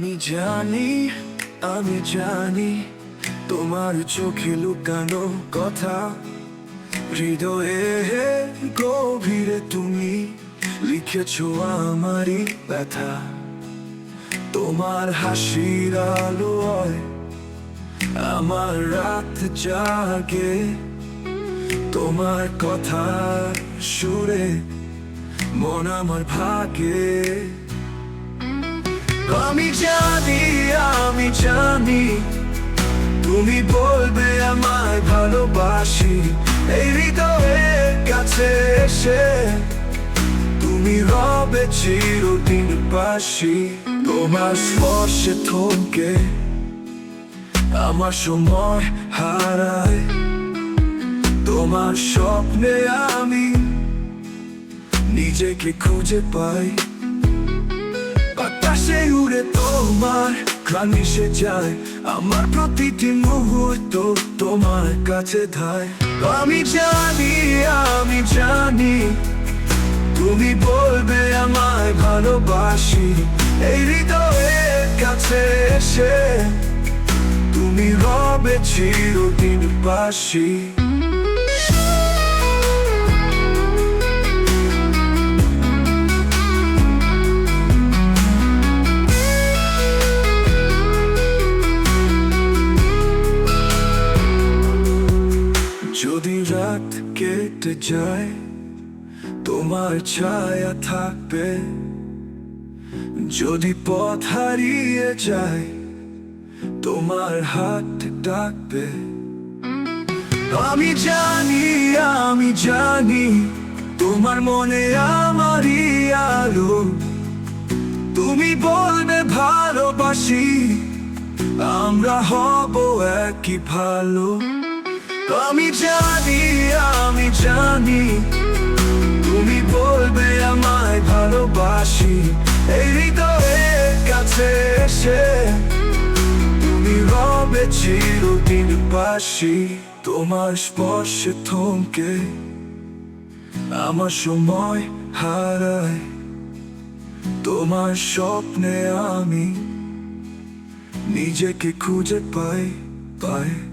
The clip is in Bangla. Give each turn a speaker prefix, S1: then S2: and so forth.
S1: আমি জানি আমি জানি তোমার চোখে লুকানো কথা। হৃদয়ে গভীরে তুমি লিখেছ আমারই ব্যথা। তোমার হাসির আমার রাত জাগে। তোমার কথা সুরে মন আমার ভাগে। আমি জানি আমি জানি। তুমি বলবে আমায় ভালোবাসি। এই হৃদয়ের কাছে এসে তুমি রবে চিরদিন পাশি তোমার স্পর্শে থমকে আমার সময় হারায়। তোমার স্বপ্নে আমি নিজেকে খুঁজে পাই। তোমার ঘ্রাণ যায়, আমার প্রতিটি মুহূর্ত তোমার কাছে ধায়। আমি জানি আমি জানি, তুমি বলবে আমায় ভালোবাসি। এই হৃদয়ের কাছে এসে তুমি রবে চিরদিন পাশি যদি রাত কেটে যায়, তোমার ছায়া থাকবে। যদি পথ হারিয়ে যায়, তোমার হাত ডাকবে। আমি জানি আমি জানি, তোমার মনে আমারই আলো। তুমি বলবে, ভালোবাসি, আমরা হব একই ভালো। আমি জানি আমি জানি, তুমি বলবে আমায় ভালোবাসি। এই হৃদয়ের কাছে এসে তুমি রবে চিরদিন পাশি তোমার স্পর্শে থমকে আমার সময় হারায়। তোমার স্বপ্নে আমি নিজেকে খুঁজে পাই পাই।